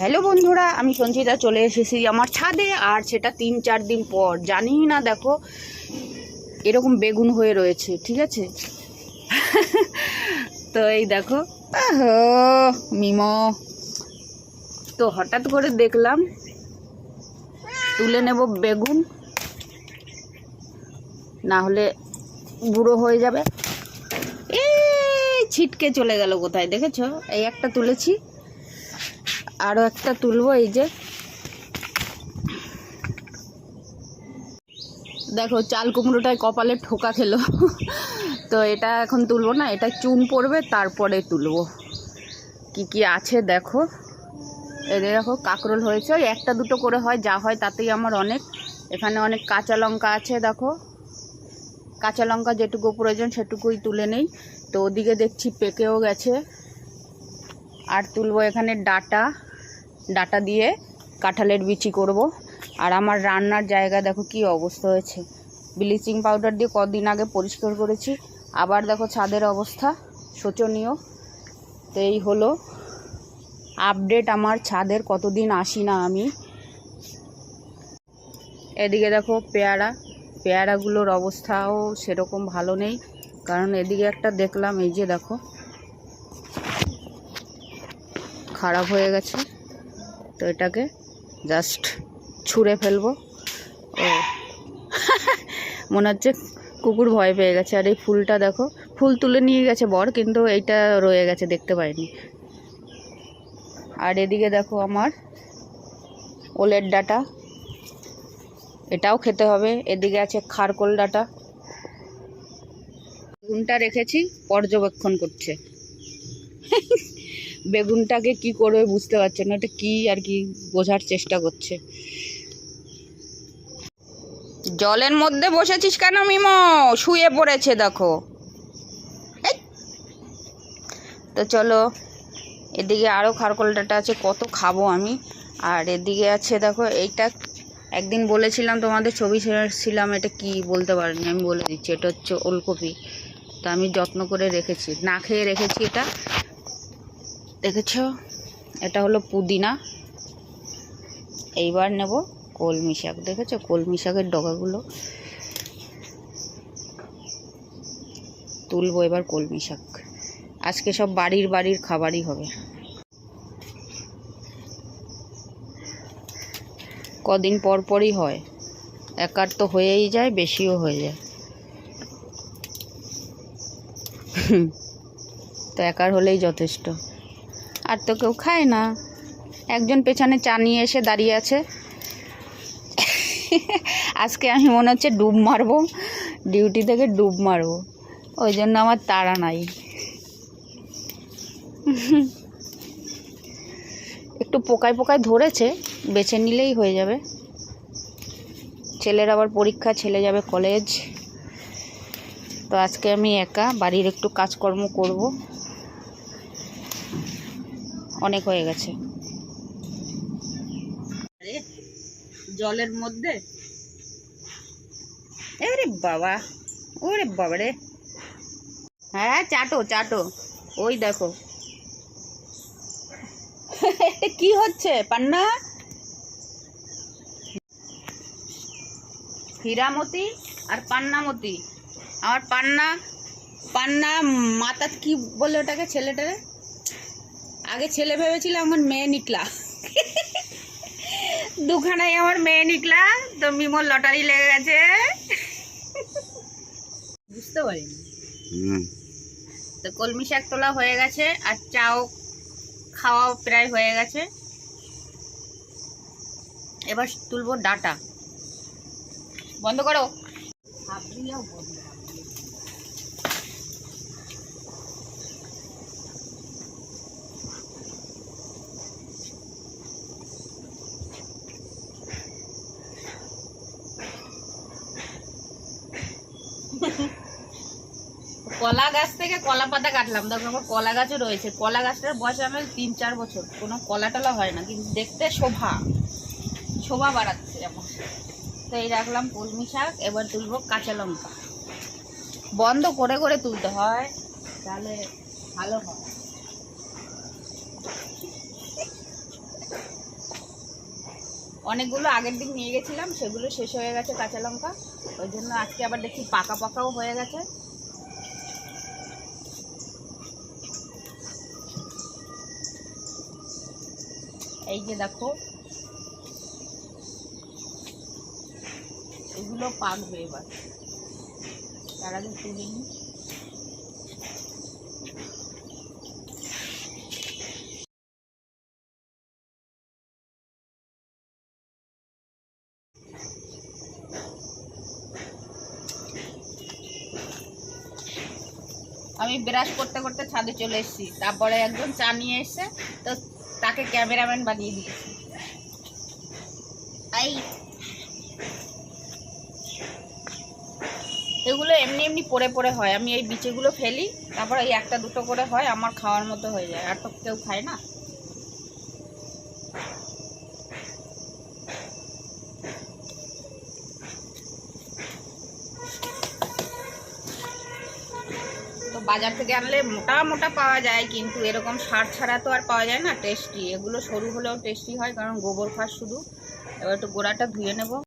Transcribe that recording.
Hello বন্ধুরা, আমি সঞ্চিতা চলে এসেছি আমার ছাদে, আর সেটা তিন চার দিন পর। জানি না দেখো, এরকম বেগুন হয়ে রয়েছে, ঠিক আছে? তো এই দেখো মিমো। তো হঠাৎ করে দেখলাম, তুলে নেব বেগুন, না হলে বুড়ো হয়ে যাবে। এই ছিটকে চলে গেল কোথায়, দেখেছ? এই একটা তুলেছি। আরও একটা তুলবো, এই যে। দেখো, চাল কুমড়োটায় কপালে ঠোকা খেলো। তো এটা এখন তুলবো না, এটা চুন পড়বে, তারপরে তুলবো। কি কি আছে দেখো। এদের দেখো, কাকরোল হয়েছে। ওই একটা দুটো করে হয়, যা হয় তাতেই আমার অনেক। এখানে অনেক কাঁচা লঙ্কা আছে, দেখো। কাঁচা লঙ্কা যেটুকু প্রয়োজন সেটুকুই তুলে নেই। তো ওদিকে দেখছি পেকেও গেছে। আর তুলবো এখানে ডাটা ডাটা দিয়ে কাঁঠালের বিচি করব। আর আমার রান্নার জায়গা দেখো কি অবস্থা হয়েছে। ব্লিচিং পাউডার দিয়ে কদিন আগে পরিষ্কার করেছি। আবার দেখো ছাদের অবস্থা, শোচনীয়। তো এই হলো আপডেট আমার ছাদের কতদিন আসি না আমি। এদিকে দেখো পেয়ারা, পেয়ারাগুলোর অবস্থাও সেরকম ভালো নেই। কারণ এদিকে একটা দেখলাম, এই যে দেখো খারাপ হয়ে গেছে। তো এটাকে জাস্ট ছুঁড়ে ফেলব। ও। মনে হচ্ছে কুকুর ভয় পেয়ে গেছে। আর এই ফুলটা দেখো, ফুল তুলে নিয়ে গেছে বর, কিন্তু এইটা রয়ে গেছে, দেখতে পাইনি। আর এদিকে দেখো আমার ওলের ডাটা। এটাও খেতে হবে। এদিকে আছে খারকোল ডাটা। বেগুনটা রেখেছি, পর্যবেক্ষণ করছে। বেগুনটাকে কি করবে বুঝতে পারছে না, এটা কি আর কি বোঝার চেষ্টা করছে। জলের মধ্যে বসেছিস কেন মিমো? শুয়ে পড়েছে দেখো। তো চলো, এদিকে আরও খারকোল ডাটা আছে, কত খাব আমি। আর এদিকে আছে দেখো, এইটা একদিন বলেছিলাম তোমাদের, ছবি ছেড়েছিলাম, এটা কি বলতে পারিনি, আমি বলে দিচ্ছি, এটা হচ্ছে ওলকপি। তো আমি যত্ন করে রেখেছি, না খেয়ে রেখেছি এটা। দেখেছ? এটা হলো পুদিনা। এইবার নেব কলমি শাক। দেখেছ? কলমি শাকের ডগাগুলো। তুলবো এবার কলমি শাক। আজকে সব বাড়ির বাড়ির খাবারই হবে। কদিন পর পরই হয়। একার তো হয়েই যায়, বেশিও হয়ে যায়। তো একার হলেই যথেষ্ট। আর তো কেউ খায় না। একজন পেছনে চা নিয়ে এসে দাঁড়িয়ে আছে। আজকে আমি মনে হচ্ছে ডুব মারবো। ডিউটি থেকে ডুব মারবো। ওই জন্য আমার তাড়া নাই। একটু পোকায় পোকায় ধরেছে, বেছে নিলেই হয়ে যাবে। ছেলের আবার পরীক্ষা, ছেলে যাবে কলেজ তো আজকে আমি একা, বাড়ির একটু কাজকর্ম করব। অনেক হয়ে গেছে। জলের মধ্যে? এরে বাবা, ওরে বাবা রে। হ্যাঁ চাটো চাটো। ওই দেখো। কি হচ্ছে, পান্না? হীরামতি আর পান্নামতি। আমার পান্না পান্না মাথা কি বলে ওটাকে ছেলেটারে আগে ছেলে ভেবেছিলাম আমার মেয়ে নিকলা। দুখানাই আমার মেয়ে নিকলা তো মিমোর লটারি লেগে গেছে। বুঝতে পারিনি। তো কলমি শাক তোলা হয়ে গেছে আর চাও খাওয়াও প্রায় হয়ে গেছে। এবার তুলবো ডাটা। বন্ধ করো। কলা গাছ থেকে কলা পাতা কাটলাম। দেখো আমার কলা গাছও রয়েছে। কলা গাছটার বয়স আমার তিন, চার বছর। কোনো কলা টলা হয় না, কিন্তু দেখতে শোভা। শোভা বাড়াচ্ছে আমার। তো এই রাখলাম কলমি শাক, এবার তুলবো কাঁচা লঙ্কা। বন্ধ করে করে তুলতে হয়, তাহলে ভালো হয়। অনেকগুলো আগের দিন নিয়ে গেছিলাম, সেগুলো শেষ হয়ে গেছে কাঁচা লঙ্কা। ওই জন্য আজকে আবার দেখি পাকা, পাকাও হয়ে গেছে। এই যে দেখো। এগুলো পাকবে এবার। তার আগে তুলে আমি ব্রাশ করতে করতে ছাদে চলে এসেছি। তারপরে একজন চা নিয়ে এসে তো তাকে ক্যামেরাম্যান বানিয়ে দিয়েছি। তাই এগুলো এমনি এমনি পরে পরে হয়। আমি এই বিচেগুলো ফেলি তারপর এই একটা দুটো করে হয় আমার খাওয়ার মতো হয়ে যায়। আর তো কেউ খায় না। বাজার থেকে আনলে মোটা মোটা পাওয়া যায়, কিন্তু এরকম সার ছাড়া তো আর পাওয়া যায় না টেস্টি এগুলো সরু হলেও টেস্টি হয়, কারণ গোবর খাস শুধু। এবার একটু গোড়াটা ধুয়ে নেব।